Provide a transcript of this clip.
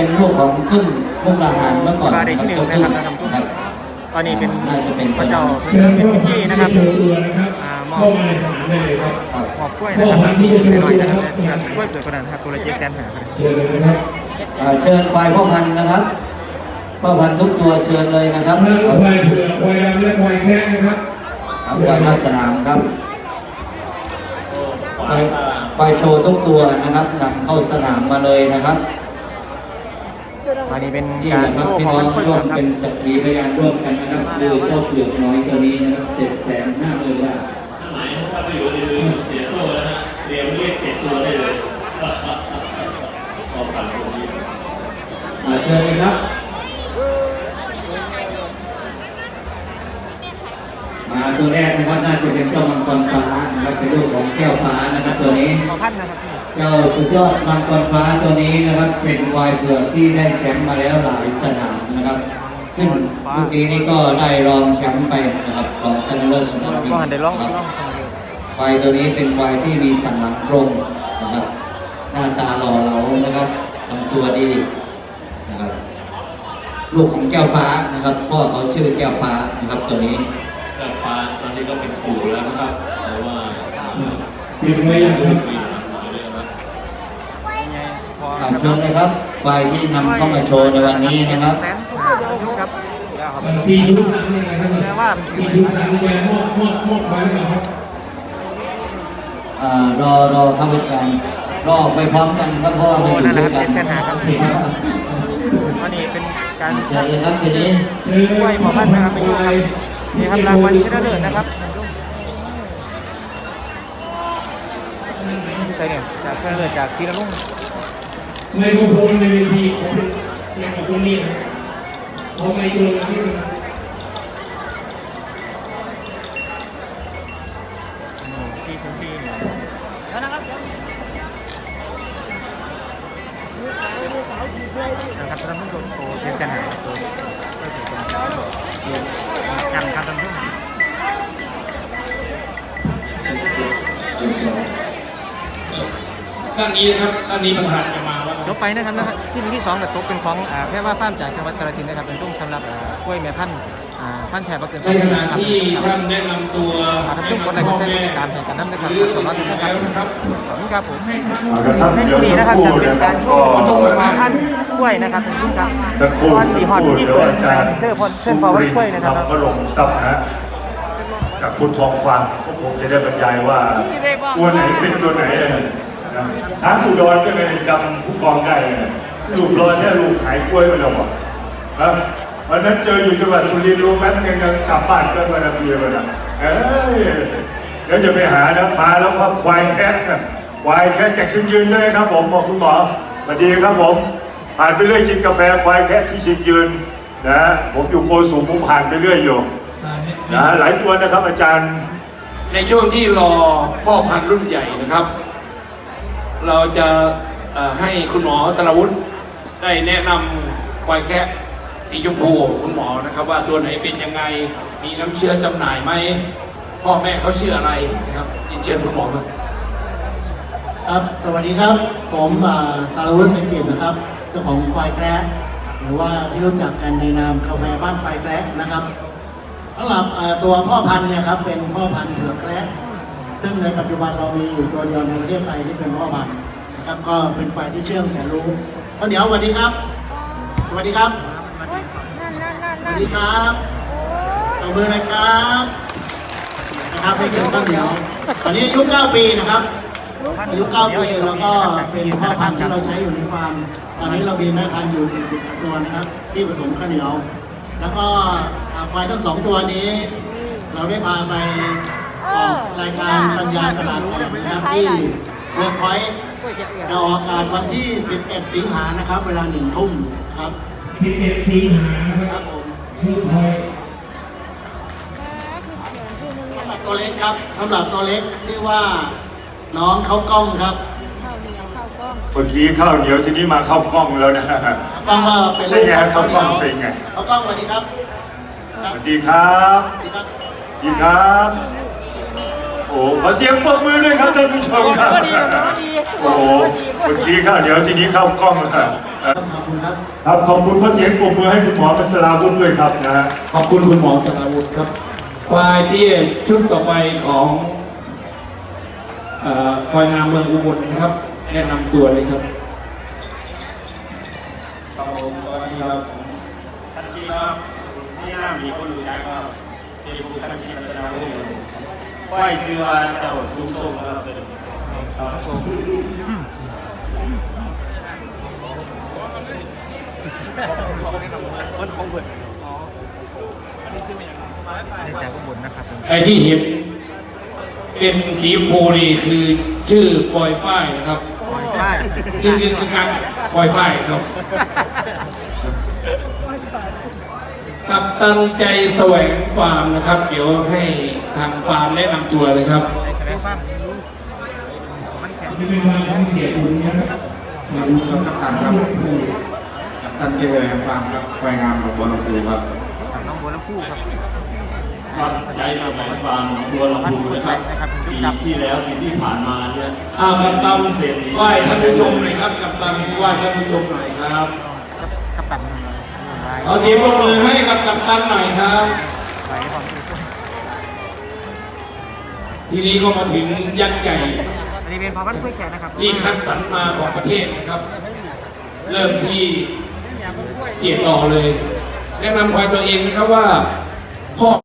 เป็นลูกของพึ่งมุกดาหารเมื่อก่อนบาร์เดนะที่ครับหนึ่งเจ้านะพึ่คงรับนะครับท่านผู้ชมตอนนี้เป็นน่าจะเป็นพระเจ้าเชิญเป็นพ่อที่พันนะครับธุ์ที่โชว์ตัวนะครับอ่ามอบเข้ามาในสนามได้เลยครับครับมอบกล้วยนะครับพ่อพันธุ์ที่จะโชว์หน่อยตัวนะครับครับกล้วยเกิดกระดานครับตัวละเจ็ดแสนห้าครับเชิญเลยนะครับอ่าเชิญควายพ่อพันธุ์นะครับพ่อพันธุ์ทุกตัวเชิญเลยนะครับทั้งควายเผือกควายดำและควายแคะนะครับครับควายเข้าสนามครับควายควายโชว์ทุกตัวนะครับนำเข้าสนามมาเลยนะครับ อันนี้เป็นนี่การแหละครับโชว์พี่ของน้องกล้วยร่วมครัเป็นบจักรีพยานร่วมกันนะครับคือเจ้าเปลือกน้อยตัวนี้นะครับเจ็ดแสนห้าหมื่นบาท หมายถ้าไปอยู่ในมือเสียตัวนะฮะเตรียมเรียกเจ็ดตัวได้เลยพอผ่านตรงนี้ อ่าเชิญเลยครับ มาตัวแรกนะครับน่าจะเป็นเจ้ามังกรฟ้านะครับเป็นลูกของแก้วฟ้านะครับตัวนี้ขอพันนะครับพี่เจ้าสุดยอดมังกรฟ้าตัวนี้นะครับ เป็นควายเผือกที่ได้แชมป์มาแล้วหลายสนามนะครับ ซึ่งเมื่อกี้นี้ก็ได้รองแชมป์ไปนะครับรองชนะเลิศสนามนี้ก็หันได้ร้องนะคร้รัอบงคนเดียวควายตัวนี้เป็นควายที่มีสันหลังตรงนะครับ หน้าตาหล่อเหลานะครับลำตัวดีนะครับลูกของแก้วฟ้านะครับพ่อเขาชื่อแก้วฟ้านะครับตัวนี้ก็ฟ้าตอ นนี้ก็เป็นปู่แล้วนะครับเพราะว่าปิดไว้ยังครับปีหลังหน่อยเลยนะยังไงพอถามชมนะครับควายที่นำเข้ามาโชว์ในวันนี้นะครับแสนทุกตัวครับยาวครับมันสี่ชุดสามยังไงครับแปลว่าสี่ชุดสามยังไงมอบมอบมอบไว้หรือเปล่าครับอ่ารอรอเข้าไปกันรอไปพร้อมกันครับเพราะว่ามันอยู่ด้วยกันอันนี้เป็นการเชิญเลยครับทีนี้เชิญกล้วยขอพันนะครับไปดูครับ นี่ครับรางวัลชนะเลิศนะครับใช่เนี่ยจากชนะเลิศจากทีละลุ่งไมโครโฟนในเวทีของเสียงของคนนี้นะครับเอาไมค์ตัวนี้นะครับที่พื้นที่เนี่ยแล้วนะครับนะครับท่านผู้ชม ด้านนี้นะครับด้านนี้ประธานจะมาแล้วครับยกไปนะครับนะครับที่ที่สองกับตกเป็นของอ่าแพร่ว่าฟาร์มจากจังหวัดกาฬสินธุ์นะครับเป็นตุ้มสำหรับอ่ากล้วยแม่พันธุ์อ่าพันธุ์แถบบักเกินในขณะที่ท่านแนะนำตัวอ่าท่านแนะผู้ชมกดไลนำค์กพ่อดแชแม่ร์ติดตามให้กันน้ำนะครับหรือขอบคุณอยู่ครัแล้วบนะครับ ขอบคุณครับผม ให้ท่านเอาละครับในเดี๋ช่ยววงนี้สันะกครับครู่จะเป็นนะคการรับโชก็ว์ตุ้มมาพันธุ์กล้วยนะครับท่านผู้ชมครับสักครู่ตอนสัสี่กฮอคนรู่ที่เดี๋ยวเปิดอาจารย์เสื้อพอนเสื้อพอไว้กล้วยนะครับทำก็ลงซับนะฮะกับคุณทองฟังก็คงจะได้บรรยายว่าตัวไหนเป็นตัวไหนนะ ทางอุดรก็เลยจำผู้กองได้นะลูกรอแค่ลูกขายกล้วยไปแล้วอะนะวันนั้นเจออยู่จังหวัดสุรินทร์รู้ไหมยังยังกลับบ้านก็วันละเบียร์ไปละเอ้ยเดี๋ยวจะไปหานะมาแล้วครับควายแคะควายแคะจากชิงยืนด้วยครับผมบอกคุณหมอสวัสดีครับผมผ่านไปเรื่อยกินกาแฟควายแคะที่ชิงยืนนะฮะผมอยู่โคสูงผมผ่านไปเรื่อยอยู่นะหลายตัวนะครับอาจารย์ ในช่วงที่รอพ่อพันธุ์รุ่นใหญ่นะครับ เราจะให้คุณหมอสรวุฒิได้แนะนำควายแคะสีชมพูคุณหมอนะครับ ว่าตัวไหนเป็นยังไงมีน้ำเชื้อจำหน่ายไหมพ่อแม่เขาชื่ออะไรนะครับยินเชิญคุณหมอครับครับสวัสดีครับ ผมสารวุฒิสังเกตนะครับเจ้าของควายแคระหรือว่าที่รู้จักกันในนามกาแฟบ้านควายแคระนะครับสำหรับตัวพ่อพันธุ์เนี่ยครับเป็นพ่อพันธุ์เผือกแคระ ซึ่งในปัจจุบันเรามีอยู่ตัวเดียวในประเทศไทยที่เป็นพ่อพันธุ์นะครับ ก็เป็นควายที่เชื่องแสนรู้ก็เดี๋ยวสวัสดีครับสวัสดีครับสวัสดีครับตบมือหน่อยครับนะครับให้เกียรติข้าวเหนียวตอนนี้อายุ 9 ปีนะครับอายุ 9 ปีแล้วก็เป็นพ่อพันธุ์ที่เราใช้อยู่ในฟาร์มตอนนี้เรามีแม่พันธุ์อยู่ 40 ตัวนะครับ ที่ผสมข้าวเหนียว แล้วก็อ่าควายทั้งสองตัวนี้ เราได้พาไป ออกรายการบรรยายตลาดแห่งนะครับที่เวิร์คพอยต์จะออกอากาศวันที่ 11 สิงหานะครับ เวลาหนึ่งทุ่มครับสิบเอ็ดสิงหานะคครัรับบผมชื่อพลอยสำหรับตัวเล็กครับสำหรับตัวเล็กที่ว่าน้องเขากล้องครับเมื่อกี้ข้าวเหนียวทีนี้มาเข้ากล้องแล้วนะกล้องว่าเป็นเป็นไงเขากล้องเป็นไงเขากล้องสวัสดีครับสวัสดีครับสวัสดีครับสวัสดีครับ โอ้ขอเสียงปรบมือด้วยครับท่านผู้ชมครับโอ้เมื่อกี้ข้าวเหนียวทีนี้เข้ากล้องแล้วขอบคุณครับครับขอบคุณพระเสียงปรบมือให้คุณหมอพัสราวุฒิด้วยครับนะฮะขอบคุณคุณหมอสราวุฒิครับควายที่ชุดต่อไปของเอ่อควายงามเมืองอุบลนะครับแนะนำตัวเลยครับครับผมสวัสดีครับทัชชีครับนี่น่ามีคนรู้จักครับ เป็นผู้ทัชชีพัฒนาวุฒิไหว้ชื่อว่าเจ้าซุ้มชงครับเป็นสาวชงจากอุบลนะครับผมไอ้ที่เห็นเป็นสีชมพูนี่คือชื่อปอยฝ้ายนะครับปล่อยฝ้ายคือคือคือการปอยฝ้ายครับ กับตันใจแสวงฟาร์มนะครับ เดี๋ยวให้ทางฟาร์มแนะนำตัวเลยครับในแสดงความมันแข็งนี่เป็นวันของเสียบุญนะครับมาดูครับกัปตันครับผู้กัปตันเจริญฟาร์มครับควายงามของบัวลำพูครับกับน้องบัวลำพูครับครับใจสมัยฟาร์มหนองบัวลำพูนะครับปีที่แล้วปีที่ผ่านมาเนี่ยอ่ากับตันไหว้ท่านผู้ชมหน่อยครับกับตันไหว้ท่านผู้ชมหน่อยครับกับตัน ไว้ขอเสียงปรบมือให้กับกัปตันหน่อยครับไว้ความสุขทีนี้ก็มาถึงยักษ์ใหญ่อันนี้เป็นพอพันธุ์กล้วยแขกนะครับที่คัดสรรมาของประเทศนะครับ เริ่มที่เสียต่อเลย แนะนำควายตัวเองนะครับว่าพ่อ